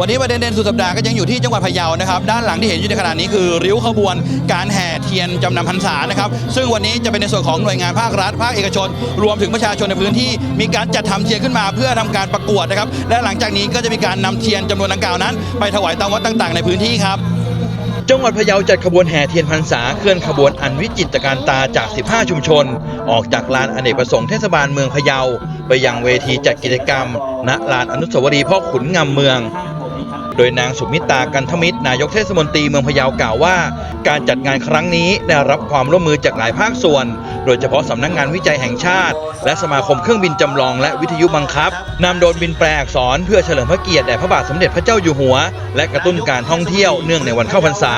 วันนี้ประเด็นเด่นสุดสัปดาห์ก็ยังอยู่ที่จังหวัดพะเยานะครับ ด้านหลังที่เห็นอยู่ในขณะนี้คือริ้วขบวนการแห่เทียนจำนำพรรษานะครับ ซึ่งวันนี้จะเป็นในส่วนของหน่วยงานภาครัฐ ภาคเอกชน รวมถึงประชาชนในพื้นที่ มีการจัดทำเทียนขึ้นมาเพื่อทำการประกวดนะครับ และหลังจากนี้ก็จะมีการนำเทียนจำนวนดังกล่าวนั้น ไปถวายตามวัดต่าง ๆ ในพื้นที่ครับจังหวัดพะเยาจัดขบวนแห่เทียนพรรษาเคลื่อนขบวนอันวิจิตรการตาจาก 15 ชุมชน ออกจากลานอเนกประสงค์เทศบาลเมืองพะเยา ไปยังเวทีจัดกิจกรรม ณลานอนุสาวรีย์พ่อขุนงำเมือง โดยนางสุมิตากันทมิตรนายกเทศมนตรีเมืองพะเยากล่าวว่า การจัดงานครั้งนี้ได้รับความร่วมมือจากหลายภาคส่วน โดยเฉพาะสำนักงานวิจัยแห่งชาติ และสมาคมเครื่องบินจำลองและวิทยุบังคับนำโดรนบินแปลอักษรเพื่อเฉลิมพระเกียรติแด่พระบาทสมเด็จพระเจ้าอยู่หัว และกระตุ้นการท่องเที่ยวเนื่องในวันเข้าพรรษา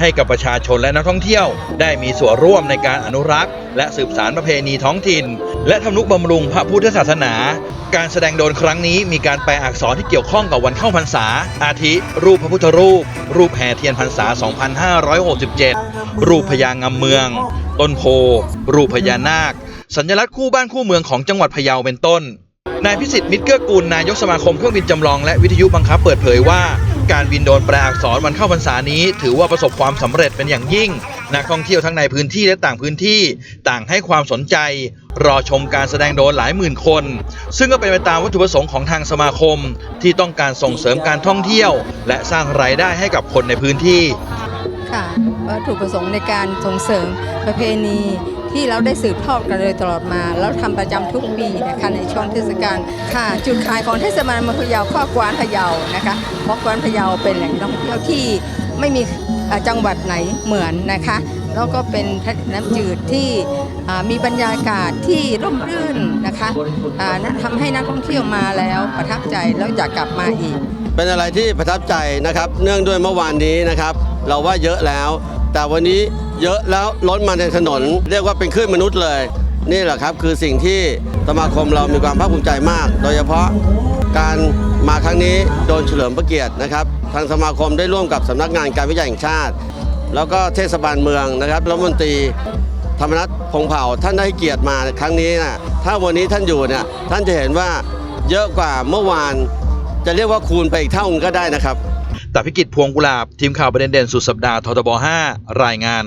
ให้กับประชาชนและนักท่องเที่ยว ได้มีส่วนร่วมในการอนุรักษ์ และสืบสานประเพณีท้องถิ่น และทำนุบำรุงพระพุทธศาสนา การแสดงโดนครั้งนี้มีการแปลอักษรที่เกี่ยวข้องกับวันเข้าพรรษา อาทิ รูปพระพุทธรูป รูปแห่เทียนพรรษา 2567 รูปพญางำเมือง ต้นโพ รูปพญานาค สัญลักษณ์คู่บ้านคู่เมืองของจังหวัดพะเยาเป็นต้นนายพิสิทธิ์มิตรเกื้อกูลนายกสมาคมเครื่องบินจำลองและวิทยุบังคับเปิดเผยว่า การบินโดนแปลอักษรวันเข้าพรรษานี้ ถือว่าประสบความสำเร็จเป็นอย่างยิ่ง นักท่องเที่ยวทั้งในพื้นที่และต่างพื้นที่ ต่างให้ความสนใจ รอชมการแสดงโดนหลายหมื่นคน ซึ่งก็เป็นไปตามวัตถุประสงค์ของทางสมาคม ที่ต้องการส่งเสริมการท่องเที่ยว และสร้างรายได้ให้กับคนในพื้นที่ ค่ะวัตถุประสงค์ในการส่งเสริมประเพณี ที่เราได้สืบทอดกันเลยตลอดมา แล้วทำประจำทุกปีนะคะในช่วงเทศกาลค่ะ จุดขายของเทศบาลเมืองพะเยาข้อกวานพะเยานะคะเพราะกวานพะเยาเป็นแหล่งท่องเที่ยวที่ไม่มีจังหวัดไหนเหมือนนะคะ แล้วก็เป็นน้ำจืดที่มีบรรยากาศที่ร่มรื่นนะคะอ่าทำให้นักท่องเที่ยวมาแล้วประทับใจแล้วอยากกลับมาอีก เป็นอะไรที่ประทับใจนะครับ เนื่องด้วยเมื่อวานนี้นะครับ เราว่าเยอะแล้ว แต่วันนี้ เยอะแล้วล้นมาในถนน เรียกว่าเป็นคลื่นมนุษย์เลย นี่แหละครับคือสิ่งที่สมาคมเรามีความภาคภูมิใจมาก โดยเฉพาะการมาครั้งนี้โดนเฉลิมพระเกียรตินะครับ ทางสมาคมได้ร่วมกับสำนักงานการวิจัยแห่งชาติ แล้วก็เทศบาลเมืองนะครับรัฐมนตรีธรรมนัฐพงเผ่าท่านได้เกียรติมาครั้งนี้นะถ้าวันนี้ท่านอยู่เนี่ยท่านจะเห็นว่าเยอะกว่าเมื่อวาน จะเรียกว่าคูณไปอีกเท่านึงก็ได้นะครับแต่พิกิจพวงกุลาบทีมข่าวประเด็นเด่นสุดสัปดาห์ททบ 5 รายงาน